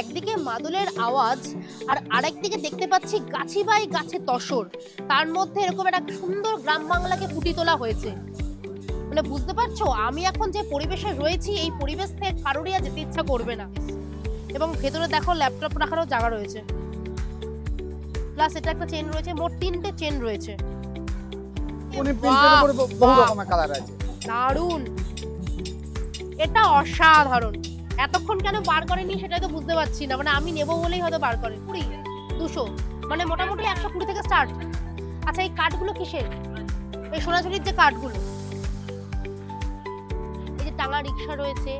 একদিকে মাদলের আওয়াজ আর আরেকদিকে দেখতে পাচ্ছি গাছি বাই গাছে তসর। তার মধ্যে এরকম একটা সুন্দর গ্রাম বাংলাকে ফুটি তোলা হয়েছে। মানে বুঝতে পারছ? আমি এখন যে পরিবেশে রয়েছি এই পরিবেশ থেকে কারোরই আর যেতে ইচ্ছা করবে না। এবং ভেতরে দেখো ল্যাপটপ রাখারও জায়গা রয়েছে। প্লাস এটা একটা চেন রয়েছে মোট তিনটে চেন রয়েছে। দারুণ! এটা অসাধারণ! এতক্ষণ কেন বার করেনি সেটাই তো বুঝতে পারছি না। মানে আমি নেব বলেই হয়তো বার করে কুড়ি, দুশো মানে মোটামুটি একশো কুড়ি থেকে স্টার্ট আচ্ছা এই কাঠগুলো কিসের? এই সোনাঝুরির যে কাঠগুলো এই যে টাঙা রিক্সা রয়েছে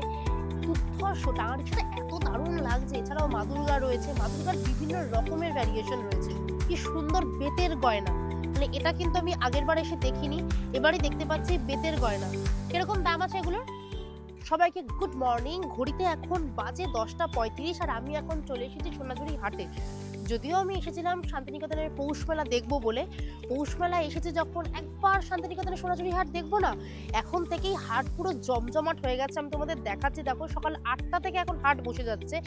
দুর্ধর্ষ টাঙা রিক্সাটা এত দারুণ লাগছে। এছাড়াও মাদুরগা রয়েছে। মাদুরগার বিভিন্ন রকমের ভ্যারিয়েশন রয়েছে। কি সুন্দর বেতের গয়না। মানে এটা কিন্তু আমি আগের বার এসে দেখিনি এবারে দেখতে পাচ্ছি বেতের গয়না। কীরকম দাম আছে এগুলোর? সবাইকে গুড মর্নিং ঘড়িতে এখন বাজে দশটা পঁয়ত্রিশ আর আমি এখন চলে এসেছি সোনাঝুরি হাটে। যদিও আমি এসেছিলাম শান্তিনিকেতনের পৌষ মেলা দেখব বলে। পৌষ মেলা এসেছে যখন একবার শান্তিনিকেতনের সোনাঝুরি হাট দেখব না, এখন থেকেই হাট পুরো জমজমাট হয়ে গেছে। আমি তোমাদের দেখাচ্ছি, দেখো সকাল আটটা থেকে এখন হাট বসে যাচ্ছে।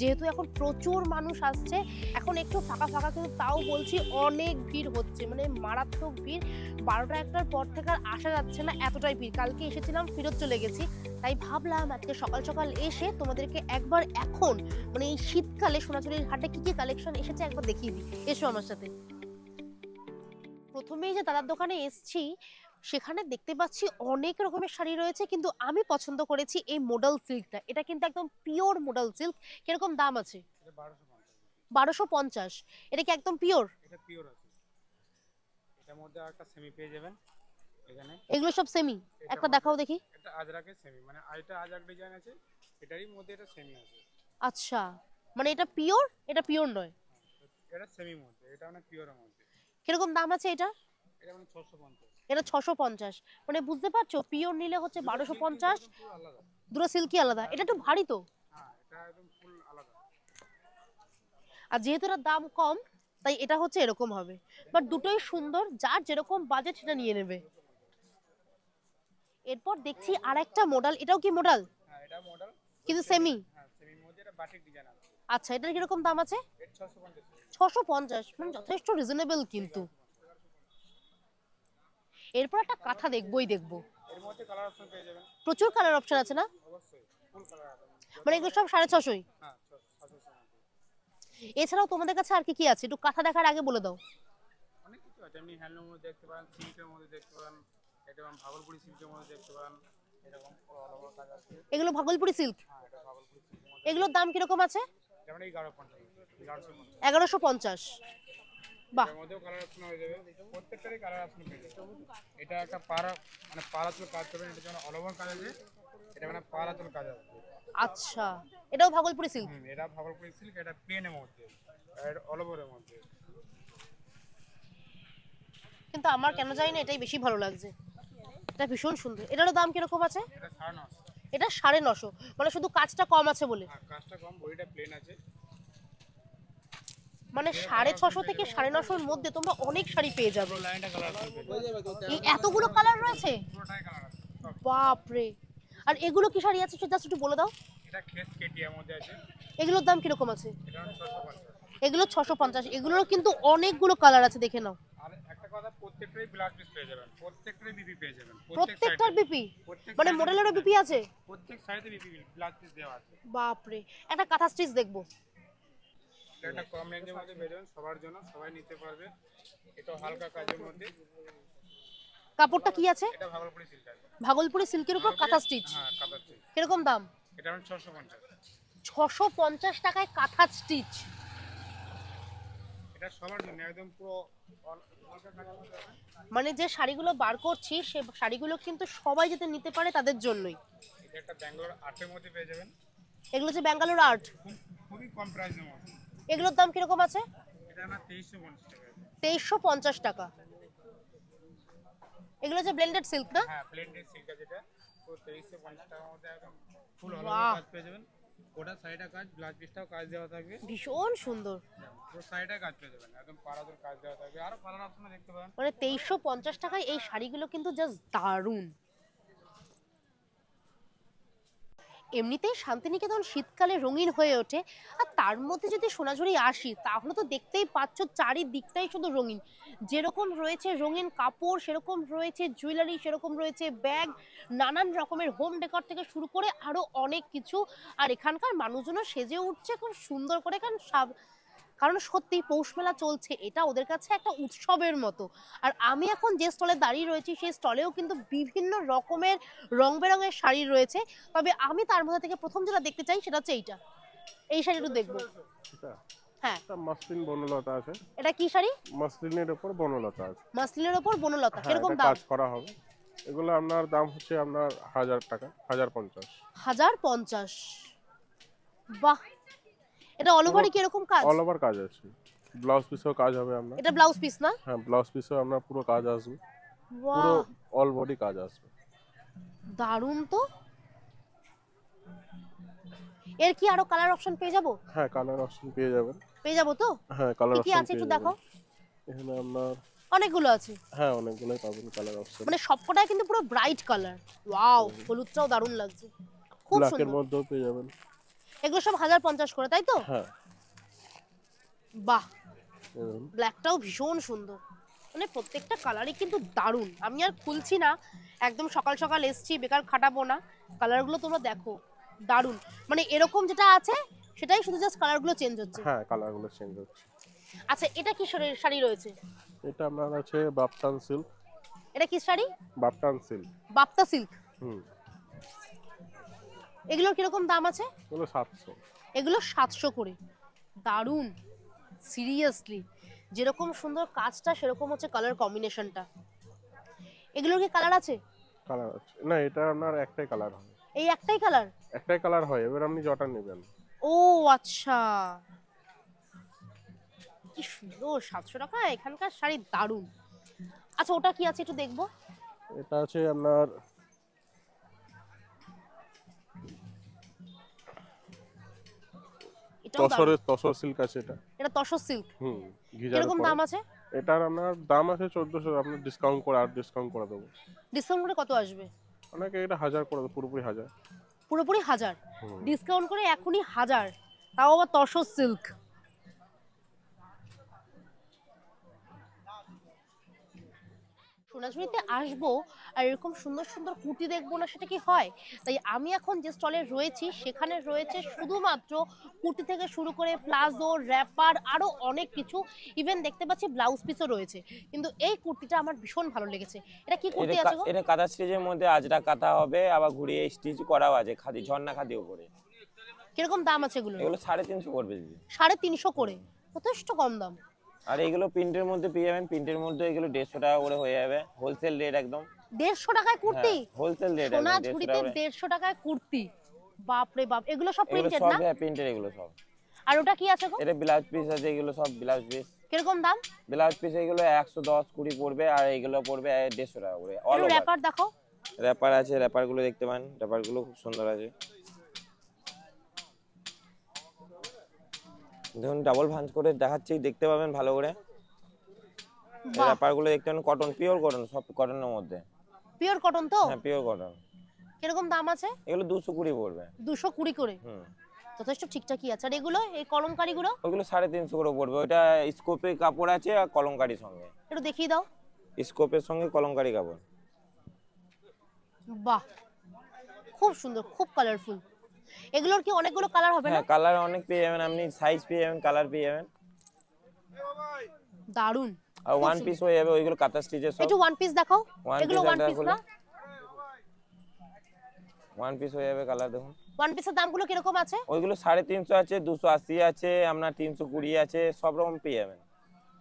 যেহেতু এখন প্রচুর মানুষ আসছে, এখন একটু ফাঁকা ফাঁকা, কিন্তু তাও বলছি অনেক ভিড় হচ্ছে। মানে মারাত্মক ভিড়। বারোটা একটার পর থেকে আর আসা যাচ্ছে না, এতটাই ভিড়। কালকে এসেছিলাম, ফেরত চলে গেছি। তাই ভাবলাম আজকে সকাল সকাল এসে তোমাদেরকে একবার এখন মানে এই শীতকালে সোনাঝুরির হাটে কি কি কালেকশন এসেছে একবার দেখিয়ে দিই। এসো আমার সাথে। প্রথমেই যে দাদার দোকানে এসছি সেখানে দেখতে পাচ্ছি অনেক রকমের শাড়ি রয়েছে কিন্তু আমি পছন্দ করেছি এই মোডাল সিল্কটা এটা কিন্তু একদম পিওর মোডাল সিল্ক কীরকম দাম আছে? বারোশো পঞ্চাশ। বারোশো পঞ্চাশ। এটা কি একদম পিওর এটা পিওর আছে। এটার মধ্যে একটা সেমি পেয়ে যাবেন। এখানে? এগুলো সব সেমি একটা দেখাও দেখি। এটা আজরাকের সেমি মানে এটা আজরাক ডিজাইন আছে এটারই মধ্যে এটা সেমি আছে। আচ্ছা মানে এটা পিওর এটা পিওর নয়। এটা সেমি মধ্যে এটা মানে পিওরের মধ্যে। কীরকম দাম আছে এটা? এটা মানে ছশো পঞ্চাশ। এটা ছশো পঞ্চাশ। মানে বুঝতে পারছ পিওর নিলে হচ্ছে বারোশো পঞ্চাশ পুরো আলাদা। দুটো সিল্কি আলাদা। এটা একটু ভারী তো। হ্যাঁ এটা একদম ফুল আলাদা। আর যেহেতু এটার দাম কম তাই এটা হচ্ছে এরকম হবে। বাট দুটোই সুন্দর যার যেরকম বাজেট সেটা নিয়ে নেবে। এরপর দেখছি আর একটা মডেল এটাও কি মডেল হ্যাঁ এটা মডেল কিন্তু সেমি হ্যাঁ সেমি মধ্যে এটা বাটিক ডিজাইন আছে আচ্ছা এটার কীরকম দাম আছে? এটা ছশো পঞ্চাশ। ছশো পঞ্চাশ মানে যথেষ্ট রিজনেবল কিন্তু। এরপর একটা কাঁথা দেখবোই দেখব। এর মধ্যে কালার অপশন পেয়ে যাবেন। প্রচুর কালার অপশন আছে না? অবশ্যই ফুল কালার আছে। মানে এগুলো সব সাড়ে ছশোই? হ্যাঁ ছশো মধ্যে এছাড়াও তোমাদের কাছে আর কি কি আছে? একটু কাঁথা দেখার আগে বলে দাও। অনেক কিছু আছে। হ্যান্ডলুমের দেখতে পারেন সিল্কের মধ্যে দেখতে পারেন। এরকম ভাগলপুরি সিল্কের মধ্যে দেখতে পারেন এরকম অল ওভার কাজ আছে। এগুলো ভাগলপুরি সিল্ক হ্যাঁ এটা ভাগলপুরি সিল্কের এগুলোর দাম কীরকম আছে? যেমন এগারোশো পঞ্চাশ। এগারোশো পঞ্চাশ। বাহ। এর মধ্যেও কালার অপশন হয়ে যাবে। প্রত্যেকটারই কালার অপশন পেয়ে যাবে। এটা একটা পাড়া মানে পাড়াচুল কাজ করবেন এটা যেমন অল ওভার কাজ আছে এটা মানে পাড়াচুল কাজ আছে। আচ্ছা। এটাও ভাগলপুরি সিল্ক এটা ভাগলপুরি সিল্ক এটা প্লেনের মধ্যে। আর অল ওভারের মধ্যে। কিন্তু আমার কেন জানি না এটাই বেশি ভালো লাগছে। এটা ভীষণ সুন্দর। এটারও দাম কীরকম আছে? এটা সাড়ে নশো। এটা সাড়ে নশো। মানে শুধু কাজটা কম আছে বলে। কাজটা কম বডিটা প্লেন আছে। মানে সাড়ে ছশো থেকে সাড়ে নশোর মধ্যে তোমরা অনেক শাড়ি পেয়ে যাবে। এই এতগুলো কালার রয়েছে? বাপরে। আর এগুলো কি শাড়ি আছে? সেটা একটু বলে দাও। এগুলোর দাম কীরকম আছে? এটা ছশো পঞ্চাশ। এগুলো ছশো পঞ্চাশ। এগুলোর কিন্তু অনেকগুলো কালার আছে দেখে নাও। আর একটা কথা প্রত্যেকটাই ব্লাউজ পিস পেয়ে যাবেন প্রত্যেকটাই বিপি পেয়ে যাবেন প্রত্যেকটার বিপি মানে মডেলেরও বিপি আছে। প্রত্যেক সাইডে বিপি ব্লাউজ পিস দেওয়া আছে। একটা কাঁথা স্টিচ দেখব। এটা একটা কম রেঞ্জের মধ্যে পেয়ে যাবেন সবার জন্য সবাই নিতে পারবে। এটা হালকা কাজের মধ্যে। কাপড়টা কি আছে? এটা ভাগলপুরি সিল্ক আছে। ভাগলপুরি সিল্কের উপর কাঁথা স্টিচ হ্যাঁ কীরকম দাম? এটা ছশো পঞ্চাশ। টাকায় কাঁথা স্টিচ এটা সবার জন্য একদম পুরো মানে যে শাড়িগুলো বার করছি সে শাড়িগুলো কিন্তু সবাই যাতে নিতে পারে তাদের জন্যই। এটা একটা ব্যাঙ্গালোর আর্টের মধ্যে পেয়ে যাবেন। এগুলো হচ্ছে ব্যাঙ্গালোর আর্ট। খুবই কম প্রাইসের মধ্যে। এগুলোর দাম কীরকম আছে? এটা আমার তেইশশো পঞ্চাশ টাকা। এগুলো হচ্ছে ব্লেন্ডেড সিল্ক না? হ্যাঁ প্লেন সিল্ক তো তেইশশো পঞ্চাশ টাকার মধ্যে একদম ফুল। কাজ পেয়ে যাবেন। ওটা সাইডা কাজ ব্লাউজ পিসটাও কাজ দেওয়া থাকবে। ভীষণ সুন্দর। পুরো সাইডা কাজ পেয়ে যাবেন একদম পাড়াদুর কাজ দেওয়া থাকবে। আরও কালার অপশনে দেখতে পাবেন মানে তেইশশো পঞ্চাশ টাকায় এই শাড়িগুলো কিন্তু জাস্ট দারুণ। এমনিতেই শান্তিনিকেতন শীতকালে রঙিন হয়ে ওঠে। আর তার মধ্যে যদি সোনাঝুরি আসি, তাহলে তো দেখতেই পাচ্ছ চারিদিকটাই শুধু রঙিন। যেরকম রয়েছে রঙিন কাপড়, সেরকম রয়েছে জুয়েলারি, সেরকম রয়েছে ব্যাগ, নানান রকমের হোম ডেকর থেকে শুরু করে আরও অনেক কিছু। আর এখানকার মানুষজনও সেজে উঠছে খুব সুন্দর করে, কারণ কারণ সত্যি পৌষ মেলা চলছে এটা ওদের কাছে একটা উৎসবের মতো। আর আমি এখন যে স্টলে দাঁড়িয়ে রয়েছি সেই স্টলেও কিন্তু বিভিন্ন রকমের রং বেরঙের শাড়ি রয়েছে। তবে আমি তার মধ্যে থেকে প্রথম যেটা দেখতে চাই সেটা হচ্ছে এইটা। এই শাড়িটা দেখব। হ্যাঁ। মাসলিন বনলতা আছে। এটা কি শাড়ি? মাসলিনের উপর বনলতা আছে। মাসলিনের ওপর বনলতা হ্যাঁ কীরকম এটা দাম? কাজ করা হবে। এগুলো আপনার দাম হচ্ছে আপনার হাজার টাকা হাজার পঞ্চাশ। হাজার পঞ্চাশ। বাহ! এটা অল ওভারই কীরকম কাজ? অল ওভার কাজ আছে। ব্লাউজ পিসেও কাজ হবে আপনার এটা ব্লাউজ পিস না? হ্যাঁ ব্লাউজ পিসেও আমরা পুরো কাজ আসবে। পুরো অল বডি কাজ আসবে। দারুণ তো। এর কি আরও কালার অপশন পেয়ে যাব? হ্যাঁ কালার অপশন পেয়ে যাবেন। পেয়ে যাব তো? হ্যাঁ কালার কি কি আছে একটু দেখো এখানে আপনার অনেকগুলো আছে। হ্যাঁ অনেকগুলোই পাবেন কালার অপশন মানে সবকটাই কিন্তু পুরো ব্রাইট কালার ওয়াও হলুদটাও দারুণ লাগছে। খুব ব্ল্যাকের সুন্দর। মধ্যেও পেয়ে যাবেন। এগুলো সব হাজার পঞ্চাশ করে তাই তো? হ্যাঁ। বাহ। ব্ল্যাকটাও ভীষণ সুন্দর। মানে প্রত্যেকটা কালারই কিন্তু দারুণ। আমি আর খুলছি না। একদম সকাল সকাল এসছি বেকার খাটাবো না। কালারগুলো তোমরা দেখো। দারুণ। মানে এরকম যেটা আছে সেটাই শুধু জাস্ট কালারগুলো চেঞ্জ হচ্ছে। হ্যাঁ কালারগুলো চেঞ্জ হচ্ছে। আচ্ছা এটা কি শাড়ি- শাড়ি রয়েছে? এটা আমার আছে বাপটান সিল্ক এটা কি শাড়ি? বাপটান সিল্ক বাপ্তা সিল্ক হুম। এগুলোর কীরকম দাম আছে? এগুলো সাতশো। এগুলো সাতশো করে। দারুণ। সিরিয়াসলি যেরকম সুন্দর কাজটা সেরকম হচ্ছে কালার কম্বিনেশনটা এগুলোর কি কালার আছে? কালার আছে। না এটা আপনার একটাই কালার হয় এই একটাই কালার একটাই কালার হয়। এবার আপনি জটা নেবেন। ও আচ্ছা। কি সুন্দর সাতশো টাকা এখানকার শাড়ি দারুণ। আচ্ছা ওটা কি আছে একটু দেখব? এটা আছে আপনার তসরের তসর সিল্ক আছে এটা। এটা তসর সিল্ক হুম ঘিজার দাম আছে? এটার আপনার দাম আছে চোদ্দশো আপনার ডিসকাউন্ট করে আর ডিসকাউন্ট করে দেবো। ডিসকাউন্ট করে কত আসবে? অনেকে এটা হাজার করে দেবো পুরোপুরি হাজার। পুরোপুরি হাজার? ডিসকাউন্ট করে এখনই হাজার। তাও আবার তসর সিল্ক সোনাঝুরিতে আসব আর এরকম সুন্দর সুন্দর কুর্তি দেখব না সেটা কি হয়? তাই আমি এখন যে স্টলে রয়েছি সেখানে রয়েছে শুধুমাত্র কুর্তি থেকে শুরু করে প্লাজো র্যাপার আরও অনেক কিছু। ইভেন দেখতে পাচ্ছি ব্লাউজ পিসও রয়েছে। কিন্তু এই কুর্তিটা আমার ভীষণ ভালো লেগেছে। এটা কি কুর্তি আছে গো? এটা কাঁথা স্টিচের মধ্যে আজরা কাঁথা হবে আবার ঘুরিয়ে স্টিচ করাও আছে খাদি ঝর্ণা খাদি উপরে। কীরকম দাম আছে এগুলো এগুলো সাড়ে তিনশো করবে দিদি। সাড়ে তিনশো করে। যথেষ্ট কম দাম। আর এগুলো প্রিন্টের মধ্যে পেয়ে যাবেন। প্রিন্টের মধ্যে এগুলো দেড়শো টাকা করে হয়ে যাবে। হোলসেল রেট একদম। দেড়শো টাকায় কুর্তি? হোলসেল রেট সোনাঝুরিতে দেড়শো টাকায় কুর্তি। বাপরে বাপ এগুলো সব প্রিন্টেড সব না? হ্যাঁ প্রিন্টের এগুলো সব। আর ওটা কি আছে গো? এটা ব্লাউজ পিস আছে এগুলো সব ব্লাউজ পিস কীরকম দাম? ব্লাউজ পিস এগুলো একশো দশ কুড়ি পড়বে আর এগুলো পড়বে দেড়শো টাকা করে অল র্যাপার দেখো র্যাপার আছে র্যাপারগুলো দেখতে পান র্যাপারগুলো খুব সুন্দর আছে। দেখুন ডাবল ভাঁজ করে দেখাচ্ছি দেখতে পাবেন ভালো করে। ব্যাপারগুলো দেখতে পাবেন কটন পিওর কটন সব কটনের মধ্যে। পিওর কটন তো? হ্যাঁ পিওর কটন কীরকম দাম আছে? এগুলো দুশো কুড়ি পড়বে। দুশো কুড়ি করে? হুম। যথেষ্ট ঠিকঠাকই আছে। আর এগুলো এই কলমকারি গুলো ওইগুলো সাড়ে তিনশো করে পড়বে। ওইটা স্কোপের কাপড় আছে আর কলমকারির সঙ্গে। একটু দেখিয়ে দাও। স্কোপের সঙ্গে কলমকারি কাপড়। বাহ। খুব সুন্দর খুব কালারফুল এগুলোর কি অনেকগুলো কালার হবে না? হ্যাঁ কালার অনেক পেয়ে যাবেন আপনি সাইজ পেয়ে যাবেন কালার পেয়ে যাবেন। দারুণ আর ওয়ান পিস হয়ে যাবে ওইগুলো কাঁথা স্টিচের সব। একটু ওয়ান পিস দেখাও। এগুলো ওয়ান পিস না? ওয়ান পিস হয়ে যাবে কালার দেখুন। ওয়ান পিসের দামগুলো কীরকম আছে? ওইগুলো সাড়ে তিনশো আছে দুশো আশি আছে আপনার তিনশো কুড়ি আছে সব রকম পেয়ে যাবেন।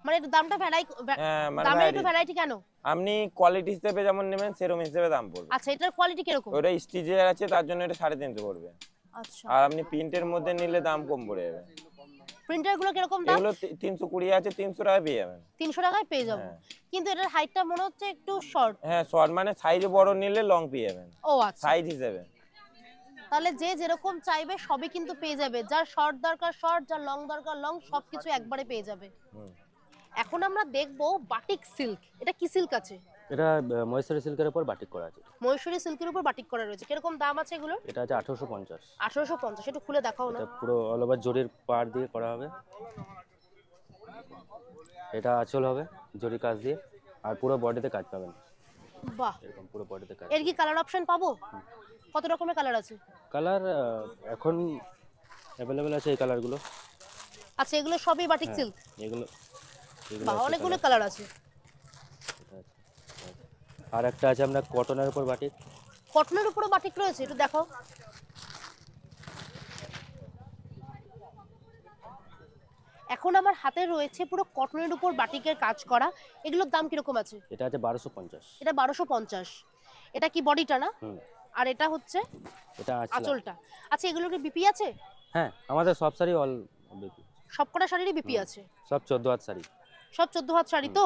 মানে একটু দামটা ভ্যারাই হ্যাঁ মানে দামের একটু। ভ্যারাইটি কেন? আপনি কোয়ালিটি হিসেবে যেমন নেবেন সেরকম হিসেবে দাম পড়বে। আচ্ছা এটার কোয়ালিটি কীরকম? ওটা স্টিচের আছে তার জন্য এটা সাড়ে তিনশো পড়বে। আর আপনি প্রিন্টের মধ্যে নিলে দাম কম পড়ে যাবে। প্রিন্টারগুলো কীরকম দাম? এগুলো তি- তিনশো কুড়ি আছে তিনশো টাকা পেয়ে যাবেন। তিনশো টাকায় পেয়ে যাব। হ্যাঁ। কিন্তু এটার হাইটটা মনে হচ্ছে একটু শর্ট। হ্যাঁ শর্ট মানে সাইজ বড় নিলে লং পেয়ে যাবেন। ও আচ্ছা। সাইজ হিসেবে। তাহলে যে যেরকম চাইবে সবই কিন্তু পেয়ে যাবে। যার শর্ট দরকার শর্ট যার লং দরকার লং সবকিছু একবারে পেয়ে যাবে। এখন আমরা দেখব বাটিক সিল্ক। এটা কি সিল্ক আছে? এটা মহেশ্বরী সিল্কের উপর বাটিক করা আছে। মহেশ্বরী সিল্কের উপর বাটিক করা রয়েছে। কীরকম দাম আছে এগুলো? এটা আছে আঠারোশো পঞ্চাশ। আঠারোশো পঞ্চাশ একটু খুলে দেখাও না। এটা পুরো অল ওভার জরির পাড় দিয়ে করা হবে। এটা আঁচল হবে জরি কাজ দিয়ে। আর পুরো বডিতে কাজ পাবেন। বাহ। এরকম পুরো বডিতে কাজ। এর কি কালার অপশন পাবো? কত রকমের কালার আছে? কালার এখন অ্যাভেলেবেল আছে এই কালারগুলো আচ্ছা এগুলো সবই বাটিক হ্যাঁ, সিল্ক এগুলো বাহ অনেকগুলো কালার আছে। আর একটা আছে আপনার কটনের উপর বাটিক। কটনের উপরও বাটিক রয়েছে একটু দেখো এখন আমার হাতে রয়েছে পুরো কটনের উপর বাটিকের কাজ করা। এগুলোর দাম কীরকম আছে? এটা আছে বারোশো পঞ্চাশ। এটা বারোশো পঞ্চাশ। এটা কি বডিটা না? আর এটা হচ্ছে এটা আঁচলা আঁচলটা। আচ্ছা এগুলোর কি বিপি আছে? হ্যাঁ আমাদের সব শাড়ি অল বিপি। সবকটা শাড়িরই বিপি আছে? সব চোদ্দ হাত শাড়ি। সব চোদ্দ হাত শাড়ি তো?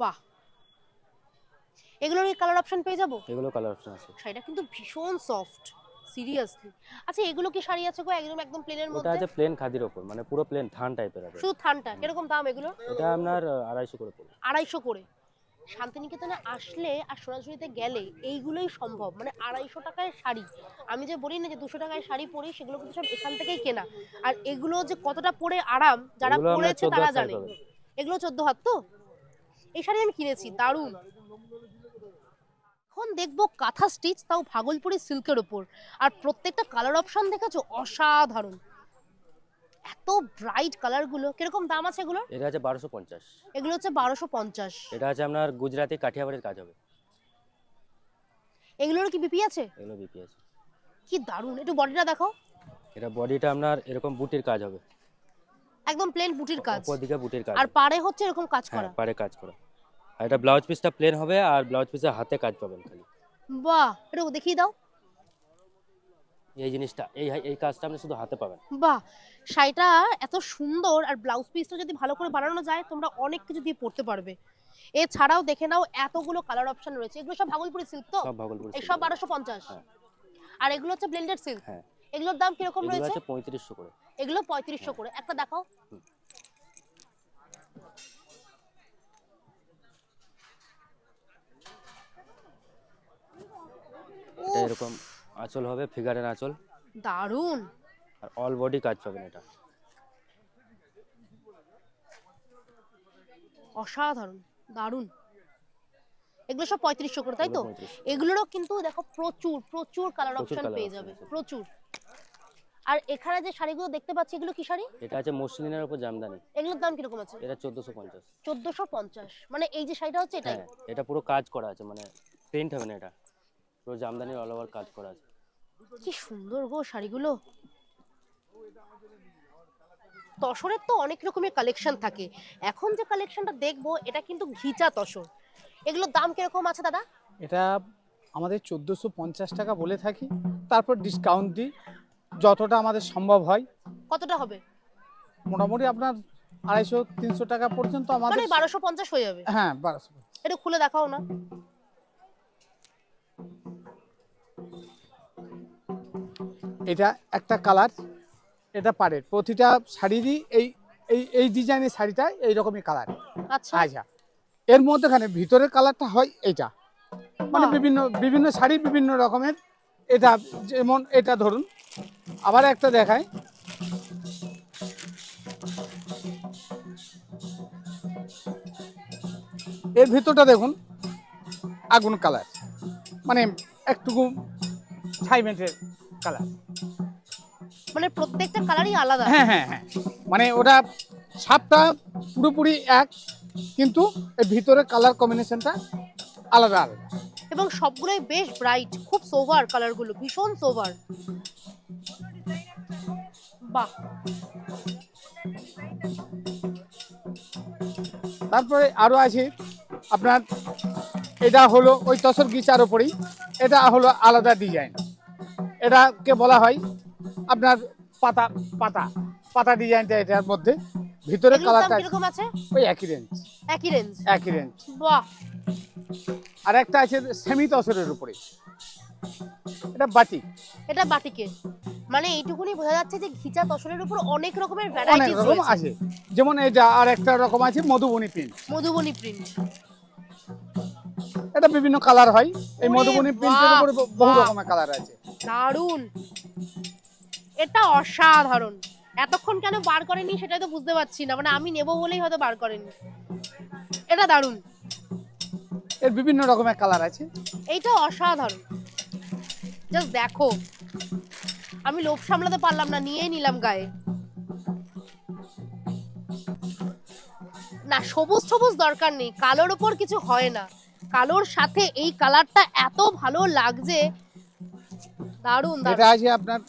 বাহ! এগুলোর কালার অপশন পেয়ে যাব? এগুলো কালার অপশন আছে। শাড়িটা কিন্তু ভীষণ সফট সিরিয়াসলি আচ্ছা এগুলো কি শাড়ি আছে গো? একদম একদম প্লেনের মধ্যে? আছে প্লেন খাদির ওপর মানে পুরো প্লেন থান টাইপের আছে শুধু থানটা কীরকম দাম এগুলো? এটা আপনার আহ, আড়াইশো করে পড়বে। আড়াইশো করে। শান্তিনিকেতনে আসলে আর সোনাঝুরিতে গেলে এইগুলোই সম্ভব। মানে আড়াইশো টাকায় শাড়ি। আমি যে বলি না যে দুশো টাকায় শাড়ি পরি সেগুলো কিন্তু সব এখান থেকেই কেনা। আর এগুলো যে কতটা পরে আরাম যারা পরেছে তারা জানে। এগুলো চোদ্দ হাত তো? এই শাড়ি আমি কিনেছি দারুণ। এখন দেখব কাঁথা স্টিচ তাও ভাগলপুরি সিল্কের ওপর আর প্রত্যেকটা কালার অপশন দেখেছ? অসাধারণ। এত ব্রাইট কালারগুলো কীরকম দাম আছে এগুলো এটা আছে বারোশো পঞ্চাশ। এগুলো হচ্ছে বারোশো পঞ্চাশ। এটা আছে আপনার গুজরাটি কাঠিয়াবাড়ির কাজ হবে। এগুলোর কি বিপি আছে? এগুলো বিপি আছে। কি দারুণ! একটু বডিটা দেখো এটা বডিটা আপনার এরকম বুটির কাজ হবে। একদম প্লেন বুটির কাজ। উপর দিকে বুটির কাজ। আর। পাড়ে হচ্ছে এরকম কাজ হ্যাঁ করা। পারে কাজ করা। আর এটা ব্লাউজ পিসটা প্লেন হবে আর ব্লাউজ পিসের হাতে কাজ পাবেন খালি। বাহ এটা দেখিয়ে দাও। এই জিনিসটা এই এই কাজটা আপনি শুধু হাতে পাবেন। বাহ শাড়িটা এত সুন্দর আর ব্লাউজ পিসটা যদি ভালো করে বানানো যায় তোমরা অনেক কিছু দিয়ে পড়তে পারবে। এছাড়াও দেখে নাও এতগুলো কালার অপশন রয়েছে। এগুলো সব ভাগলপুরি সিল্ক তো? সব ভাগলপুর এই সব বারোশো পঞ্চাশ। হ্যাঁ। আর এগুলো হচ্ছে ব্লেন্ডেড সিল্ক হ্যাঁ। এগুলোর দাম কীরকম এগুলো রয়েছে? আছে পঁয়ত্রিশশো করে। এগুলো পঁয়ত্রিশশো করে। একটা দেখাও হুম। এটা উফ, এরকম আঁচল হবে ফিগারের আঁচল। দারুণ। আর অল বডি কাজ পাবেন এটা। অসাধারণ দারুণ। এগুলো সব পঁয়ত্রিশশো করে তাই তো? এগুলোরও কিন্তু দেখো প্রচুর প্রচুর কালার অপশন পেয়ে যাবে প্রচুর। আর এখানে যে শাড়িগুলো দেখতে পাচ্ছি এগুলো কি শাড়ি? এটা আছে মসলিনের উপর জামদানি। এগুলোর দাম কীরকম আছে? এটা চোদ্দোশো পঞ্চাশ। চোদ্দশো পঞ্চাশ। মানে এই যে শাড়িটা হচ্ছে এটাই? হ্যাঁ এটা পুরো কাজ করা আছে মানে প্রিন্ট হবে না এটা। পুরো জামদানির অল ওভার কাজ করা আছে। কি সুন্দর গো শাড়িগুলো। তসরের তো অনেক রকমের কালেকশন থাকে। এখন যে কালেকশনটা দেখব এটা কিন্তু ঘিচা তসর। এগুলোর দাম কীরকম আছে দাদা? এটা আমাদের চোদ্দোশো পঞ্চাশ টাকা বলে থাকি। তারপর ডিসকাউন্ট দিই। যতটা আমাদের সম্ভব হয়। কতটা হবে? মোটামুটি আপনার আড়াইশো তিনশো টাকা পর্যন্ত মানে আমাদের বারোশো পঞ্চাশ হয়ে যাবে। হ্যাঁ বারোশো একটু খুলে দেখাও না। এটা একটা কালার এটা পাড়ের। প্রতিটা শাড়িরই এই এই এই ডিজাইনের শাড়িটা এই রকমই কালার। আচ্ছা। আচ্ছা। এর মধ্যেখানে ভিতরের কালারটা হয় এইটা। মানে বিভিন্ন বিভিন্ন শাড়ি বিভিন্ন রকমের। এটা যেমন এটা ধরুন। আবার একটা দেখায় এর ভিতরটা দেখুন। আগুন কালার। মানে একটুকু ছাইমেন্টের কালার। মানে প্রত্যেকটা কালারই আলাদা। হ্যাঁ হ্যাঁ হ্যাঁ। মানে ওটা সাপটা পুরোপুরি এক কিন্তু এর ভিতরে কালার কম্বিনেশনটা আলাদা আলাদা। এবং সবগুলোই বেশ ব্রাইট খুব সোভার কালারগুলো ভীষণ সোভার বাহ। তারপরে আরও আছে আপনার এটা হলো ওই তসর গিচার ওপরেই এটা হলো আলাদা ডিজাইন এটাকে বলা হয় আপনার পাতা পাতা পাতা ডিজাইনটা এটার মধ্যে। ভিতরে কালারটা কীরকম আছে? ওই একই রেঞ্জ একই রেঞ্জ একই রেঞ্জ বাহ। আর একটা আছে সেমি তসরের উপরে। এটা বাটিক এটা বাটিকে মানে এইটুকুনি বোঝা যাচ্ছে যে ঘিচা তসরের উপর অনেক রকমের অনেক ভ্যারাইটিস রকম আছে। যেমন এটা আর একটা রকম আছে মধুবনী প্রিন্ট মধুবনী প্রিন্ট এটা বিভিন্ন কালার হয়। এই মধুবনী প্রিন্টের উপরে বহু রকমের কালার আছে। দারুণ। এটা অসাধারণ। এতক্ষণ কেন বার করেনি সেটাই তো বুঝতে পারছি না। মানে আমি নেব বলেই হয়তো বার করেনি। এটা দারুণ। এর বিভিন্ন রকমের কালার আছে। এইটা অসাধারণ। জাস্ট দেখো। আমি লোভ সামলাতে পারলাম না নিয়েই নিলাম গায়ে। না সবুজ সবুজ দরকার নেই। কালোর ওপর কিছু হয় না। কালোর সাথে এই কালারটা এত ভালো লাগছে। দারুণ এটা আছে আপনার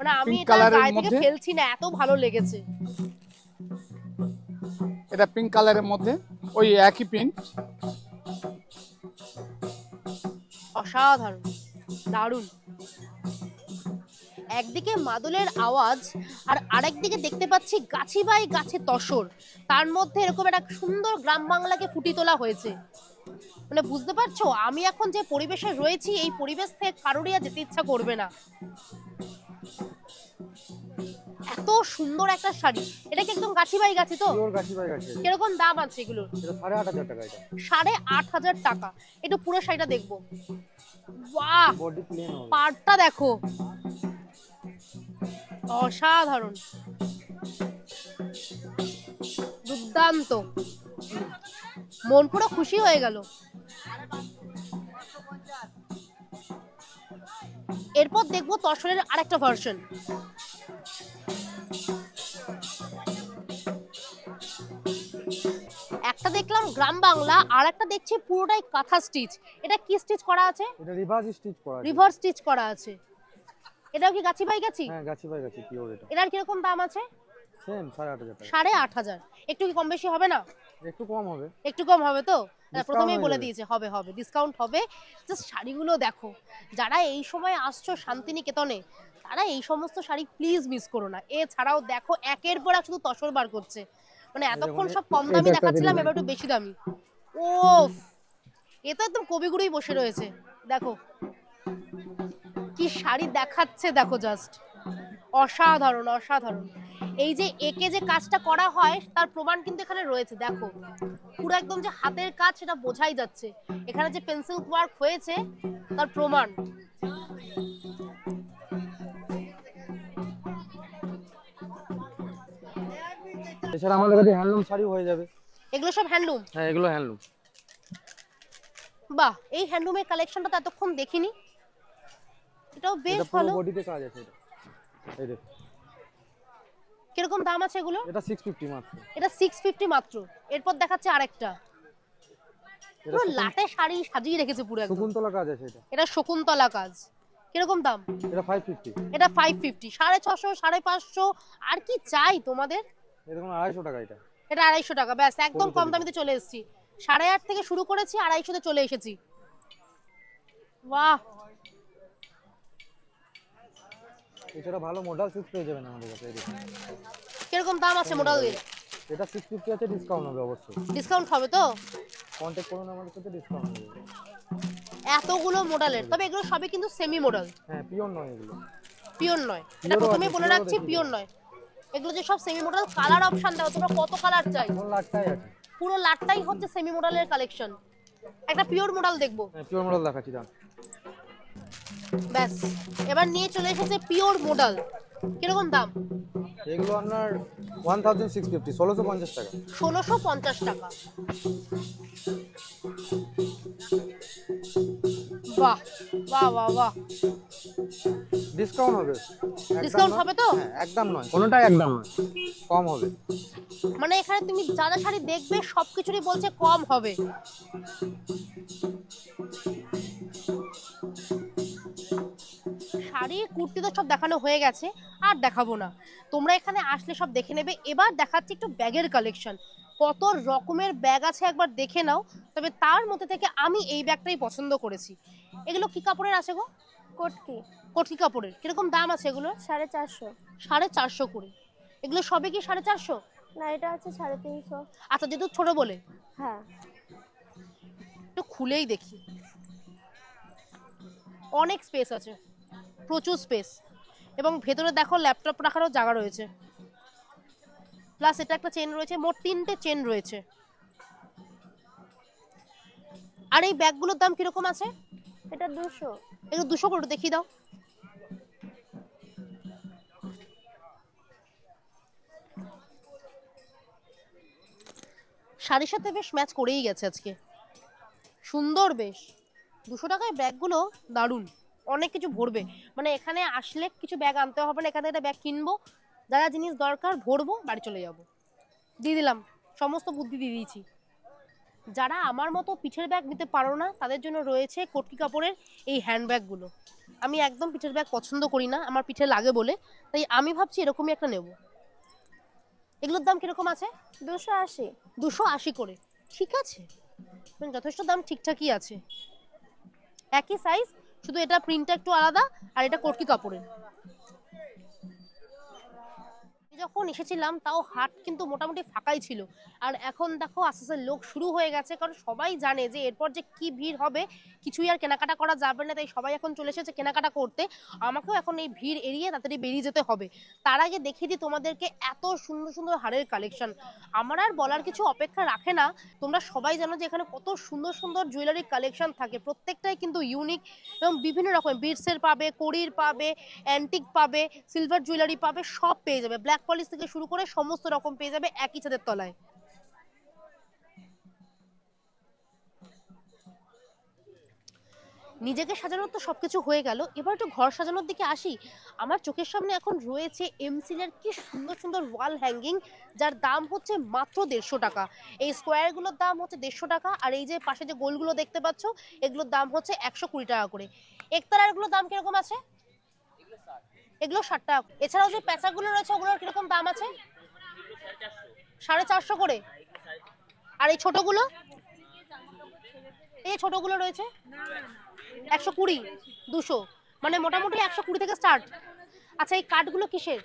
মানে আমি এটা গায়ে থেকে ফেলছি না এত ভালো লেগেছে। এটা পিঙ্ক কালারের মধ্যে ওই একই প্রিন্ট অসাধারণ দারুণ। একদিকে মাদুলের আওয়াজ আর আরেকদিকে দেখতে পাচ্ছি গাছি বাই গাছে তসর। তার মধ্যে এরকম একটা সুন্দর গ্রাম বাংলাকে ফুটিয়ে তোলা হয়েছে। মানে বুঝতে পারছ? আমি এখন যে পরিবেশে রয়েছি এই পরিবেশ থেকে কারোরই আর যেতে ইচ্ছা করবে না। এত সুন্দর একটা শাড়ি। এটা কি একদম গাছি বাই গাছি। তো কীরকম দাম আছে এগুলোর সাড়ে আট হাজার টাকা একটু পুরো শাড়িটা দেখব। বাহ! পাড়টা দেখো। অসাধারণ। দুর্দান্ত। মন পুরো খুশি হয়ে গেল। এরপর দেখব তসরের আরেকটা ভার্সন একটা দেখলাম গ্রাম বাংলা আর একটা দেখছি পুরোটাই কাঁথা স্টিচ এটা কি স্টিচ করা আছে? এটা রিভার্স স্টিচ করা আছে। রিভার্স স্টিচ করা আছে। এটাও কি গাছি বাই গাছি? হ্যাঁ গাছি বাই গাছি পিওর এটা। এটার কীরকম দাম আছে? সেম সাড়ে আট হাজার টাকা। সাড়ে আট হাজার। একটু কি কম বেশি হবে না? একটু কম হবে। একটু কম হবে তো? প্রথমেই বলে দিয়েছে হবে হবে ডিসকাউন্ট হবে। জাস্ট শাড়িগুলো দেখো যারা এই সময় আসছো শান্তিনিকেতনে তারা এই সমস্ত শাড়ি প্লিজ মিস করো না। এছাড়াও দেখো একের পর এক শুধু তসর বার করছে। মানে এতক্ষণ সব কম দামি দেখাচ্ছিলাম এবার একটু বেশি দামি। ও এ তো একদম কবিগুড়ি বসে রয়েছে। দেখো কি শাড়ি দেখাচ্ছে দেখো জাস্ট অসাধারণ অসাধারণ। এই যে একে যে কাজটা করা হয় তার প্রমাণ কিন্তু এখানে রয়েছে দেখো। পুরো একদম যে হাতের কাজ সেটা বোঝাই যাচ্ছে। এখানে যে পেন্সিল ওয়ার্ক হয়েছে তার প্রমাণ। এছাড়া আমাদের কাছে হ্যান্ডলুম শাড়ি হয়ে যাবে। এগুলো সব হ্যান্ডলুম হ্যাঁ এগুলো হ্যান্ডলুম বাহ এই হ্যান্ডলুমের কালেকশনটা তো এতক্ষণ দেখিনি। এটাও বেশ ভালো। বডিতে কাজ আছে এটা। এই দেখ কীরকম দাম আছে এগুলো? এটা সিক্স ফিফটি মাত্র। এটা সিক্স ফিফটি মাত্র। এরপর দেখাচ্ছে আরেকটা। পুরো লাটে শাড়ি সাজিয়ে রেখেছে পুরো একদম। শকুন্তলা কাজ আছে এটা। এটা শকুন্তলা কাজ। কীরকম দাম? এটা ফাইভ ফিফটি এটা ফাইভ ফিফটি সাড়ে ছশো সাড়ে পাঁচশো আর কি চাই তোমাদের? দেখুন আড়াইশো টাকা এটা। এটা আড়াইশো টাকা ব্যাস একদম কম। দামিতে চলে এসেছি। সাড়ে আট থেকে শুরু করেছি আড়াইশোতে চলে এসেছি। বাহ! এছাড়া ভালো মডেল সুট পেয়ে যাবেন আমাদের কাছে এই দেখুন। কীরকম দাম আছে মোটামুটি এটা সিক্স ফিফটি আছে ডিসকাউন্ট হবে অবশ্যই। ডিসকাউন্ট হবে তো? কন্ট্যাক্ট করুন আমাদের সাথে ডিসকাউন্ট হবে। এতগুলো মডেলের তবে এগুলো সবই কিন্তু সেমি মডেল হ্যাঁ পিওর নয় এগুলো। পিওর নয়। এটা প্রথমেই বলে রাখছি পিওর নয়। এগুলো যে সব সেমি মডেল কালার অপশন দাও তোমরা কত কালার চাই? কোন লাখটাই আছে? পুরো লাটটাই হচ্ছে সেমি মডেলের কালেকশন একটা পিওর মডেল দেখব। হ্যাঁ পিওর মডেল দেখাচ্ছি দাম ব্যাস এবার নিয়ে চলে এসেছে পিওর মডেল কীরকম দাম? এগুলো আপনার ওয়ান থাউজেন্ড সিক্স ফিফটি ষোলোশো পঞ্চাশ টাকা। ষোলোশো পঞ্চাশ টাকা। বাহ বাহ বাহ বাহ। ডিসকাউন্ট হবে। ডিসকাউন্ট হবে তো? হ্যাঁ একদম নয়। কোনোটাই একদম নয়। কম হবে। মানে এখানে তুমি যা যা শাড়ি দেখবে সবকিছুরই বলছে কম হবে। শাড়ি কুর্তি তো সব দেখানো হয়ে গেছে আর দেখাবো না। তোমরা এখানে আসলে সব দেখে নেবে। এবার দেখাচ্ছি একটু ব্যাগের কালেকশন কত রকমের ব্যাগ আছে একবার দেখে নাও। তবে তার মধ্যে থেকে আমি এই ব্যাগটাই পছন্দ করেছি। এগুলো কি কাপড়ের আছে গো? কটকি। কটকি কাপড়ের। কীরকম দাম আছে এগুলো? সাড়ে চারশো। সাড়ে চারশো করে। এগুলো সবে কি সাড়ে চারশো? না এটা আছে সাড়ে তিনশো। আচ্ছা যেহেতু ছোট বলে। হ্যাঁ। একটু খুলেই দেখি। অনেক স্পেস আছে। প্রচুর স্পেস এবং ভেতরে দেখো ল্যাপটপ রাখারও জায়গা রয়েছে। প্লাস এটা একটা চেন রয়েছে মোট তিনটে চেন রয়েছে। আর এই ব্যাগগুলোর দাম কীরকম আছে? এটা দুশো। একটু দুশো করে দেখিয়ে দাও। শাড়ির সাথে বেশ ম্যাচ করেই গেছে আজকে। সুন্দর বেশ। দুশো টাকায় ব্যাগগুলো দারুণ। অনেক কিছু ভরবে। মানে এখানে আসলে কিছু ব্যাগ আনতে হবে না এখানে একটা ব্যাগ কিনবো যা যা জিনিস দরকার ভরবো বাড়ি চলে যাব। দিয়ে দিলাম সমস্ত বুদ্ধি দিয়ে দিয়েছি। যারা আমার মতো পিঠের ব্যাগ নিতে পারো না তাদের জন্য রয়েছে কটকি কাপড়ের এই হ্যান্ডব্যাগগুলো আমি একদম পিঠের ব্যাগ পছন্দ করি না আমার পিঠে লাগে বলে তাই আমি ভাবছি এরকমই একটা নেব। এগুলোর দাম কীরকম আছে? দুশো আশি। দুশো আশি করে। ঠিক আছে। মানে যথেষ্ট দাম ঠিকঠাকই আছে। একই সাইজ শুধু এটা প্রিন্টটা একটু আলাদা আর এটা কটকি কাপড়ের যখন এসেছিলাম, তাও হাট কিন্তু মোটামুটি ফাঁকাই ছিল। আর এখন দেখো, আস্তে আস্তে লোক শুরু হয়ে গেছে, কারণ সবাই জানে যে এরপর যে কি ভিড় হবে, কিছুই আর কেনাকাটা করা যাবে না, তাই সবাই এখন চলে এসেছে কেনাকাটা করতে। আমাকেও এখন এই ভিড় এড়িয়ে তাড়াতাড়ি বেরিয়ে যেতে হবে। তার আগে দেখিয়ে দিই তোমাদেরকে এত সুন্দর সুন্দর হারের কালেকশন আমার আর বলার কিছু অপেক্ষা রাখে না। তোমরা সবাই জানো যে এখানে কত সুন্দর সুন্দর জুয়েলারি কালেকশন থাকে। প্রত্যেকটাই কিন্তু ইউনিক এবং বিভিন্ন রকমের। বিটসের পাবে, কড়ির পাবে অ্যান্টিক পাবে সিলভার জুয়েলারি পাবে, সব পেয়ে যাবে। ব্ল্যাক পলিশ থেকে শুরু করে সমস্ত রকম পেয়ে যাবে একই ছাদের তলায়। নিজেকে সাজানোর তো সবকিছু হয়ে গেল। এবার একটু ঘর সাজানোর দিকে আসি। আমার চোখের সামনে এখন রয়েছে এমসিলের কি সুন্দর সুন্দর ওয়াল হ্যাঙ্গিং যার দাম হচ্ছে মাত্র দেড়শো টাকা। এই স্কোয়ারগুলোর দাম হচ্ছে দেড়শো টাকা, আর এই যে পাশে যে গোলগুলো দেখতে পাচ্ছ, এগুলোর দাম হচ্ছে একশো কুড়ি টাকা করে। একতারারগুলোর দাম কীরকম আছে? এগুলো ষাট টাকা এছাড়াও যে প্যাঁচাগুলো রয়েছে, ওগুলোর কীরকম দাম আছে? সাড়ে চারশো করে। আর এই ছোটগুলো? এই ছোটগুলো রয়েছে? একশো কুড়ি, দুশো। মানে মোটামুটি একশো কুড়ি থেকে স্টার্ট। আচ্ছা এই কাঠগুলো কিসের?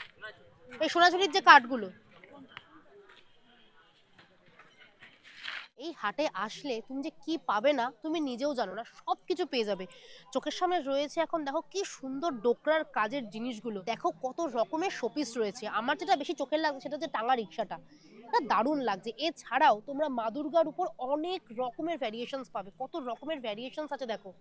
এই সোনাঝুরির যে কাঠগুলো। এই হাটে আসলে তুমি যে কি পাবে না, তুমি নিজেও জানো না সব কিছু পেয়ে যাবে। চোখের সামনে রয়েছে এখন দেখো কি সুন্দর ডোকরার কাজের জিনিসগুলো। দেখো কত রকমের শোপিস রয়েছে। আমার যেটা বেশি চোখের লাগছে সেটা হচ্ছে টাঙা রিক্সাটা এটা দারুণ লাগছে। এছাড়াও তোমরা মা দুর্গার উপর অনেক রকমের ভ্যারিয়েশনস পাবে। কত রকমের ভ্যারিয়েশনস আছে দেখো।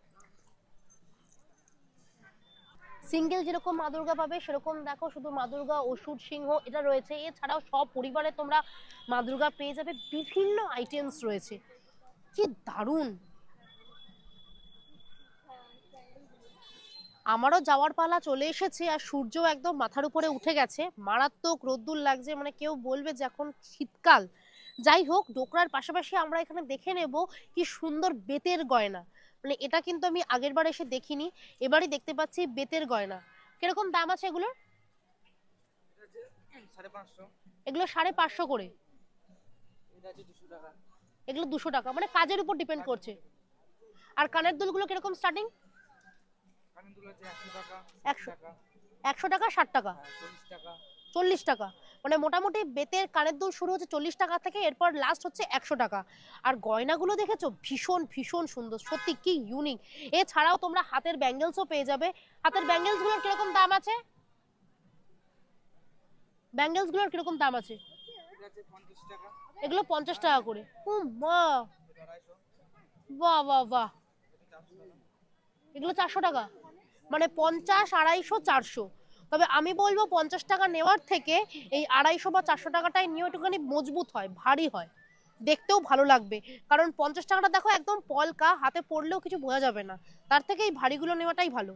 সিঙ্গেল যেরকম মা দুর্গা পাবে, সেরকম দেখো শুধু মা দুর্গা ওষুধ সিংহ এটা রয়েছে। এছাড়াও সব পরিবারে তোমরা মা দুর্গা পেয়ে যাবে। বিভিন্ন আইটেমস রয়েছে। কি দারুণ! আমারও যাওয়ার পালা চলে এসেছে আর সূর্য একদম মাথার উপরে উঠে গেছে। মারাত্মক রোদ্দুর লাগছে মানে কেউ বলবে যে এখন শীতকাল। যাই হোক, ডোকরার পাশাপাশি আমরা এখানে দেখে নেব কি সুন্দর বেতের গয়না। মানে এটা কিন্তু আমি আগের বার এসে দেখিনি এবারই দেখতে পাচ্ছি বেতের গয়না। কীরকম দাম আছে এগুলোর? এগুলো সাড়ে পাঁচশো করে। এগুলো দুশো টাকা মানে কাজের উপর ডিপেন্ড করছে। আর কানের দুলগুলো কীরকম স্টার্টিং একশো টাকা একশো ষাট টাকা। চল্লিশ টাকা। মানে মোটামুটি বেতের কানের দুল শুরু হচ্ছে চল্লিশ টাকা থেকে, এরপর লাস্ট হচ্ছে একশো টাকা। আর গয়নাগুলো দেখেছ? ভীষণ ভীষণ সুন্দর। সত্যি কি ইউনিক এছাড়াও তোমরা হাতের ব্যাঙ্গেলসও পেয়ে যাবে। হাতের ব্যাঙ্গেলসগুলোর কীরকম দাম আছে? ব্যাঙ্গেলসগুলোর কীরকম দাম আছে? এগুলো পঞ্চাশ টাকা করে। ও আড়াইশো বাহ বাহ বাহ। এগুলো চারশো টাকা। মানে পঞ্চাশ, আড়াইশো, চারশো। তবে আমি বলব পঞ্চাশ টাকা নেওয়ার থেকে এই আড়াইশো বা চারশো টাকাটাই নিয়ে একটুখানি মজবুত হয়, ভারী হয়। দেখতেও ভালো লাগবে। কারণ পঞ্চাশ টাকাটা দেখো একদম পলকা, হাতে পড়লেও কিছু বোঝা যাবে না। তার থেকে এই ভারীগুলো নেওয়াটাই ভালো।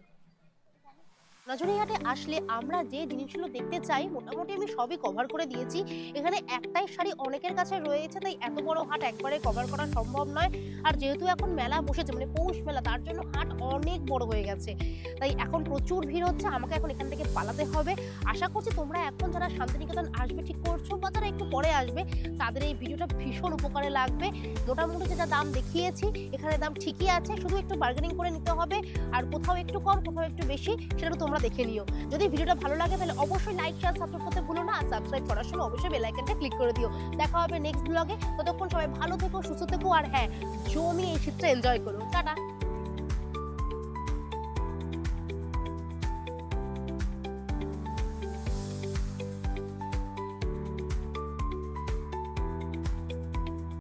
নজরিহাটে আসলে আমরা যে জিনিসগুলো দেখতে চাই, মোটামুটি আমি সবই কভার করে দিয়েছি। এখানে একটাই শাড়ি অনেকের কাছে রয়েছে, তাই এত বড় হাট একবারে কভার করা সম্ভব নয়। আর যেহেতু এখন মেলা বসেছে মানে পৌষ মেলা, তার জন্য হাট অনেক বড় হয়ে গেছে। তাই এখন প্রচুর ভিড় হচ্ছে, আমাকে এখন এখান থেকে পালাতে হবে। আশা করছি তোমরা এখন যারা শান্তিনিকেতন আসবে, ঠিক করছ বা যারা একটু পরে আসবে, তাদের এই ভিডিওটা ভীষণ উপকারে লাগবে। মোটামুটি যেটা দাম দেখিয়েছি, এখানে দাম ঠিকই আছে, শুধু একটু বার্গেনিং করে নিতে হবে। আর কোথাও একটু কম, কোথাও একটু বেশি, সেটা তোমরা দেখে নিও। যদি ভিডিওটা ভালো লাগে, তাহলে অবশ্যই লাইক শেয়ার সাবস্ক্রাইব করতে ভুলো না। সাবস্ক্রাইব করার সময় অবশ্যই বেল আইকনটা ক্লিক করে দিও। দেখা হবে নেক্সট ব্লগে ততক্ষণ সবাই ভালো থেকো, সুস্থ থেকো। আর হ্যাঁ জমি এই শীতটা এনজয় করো। টাটা।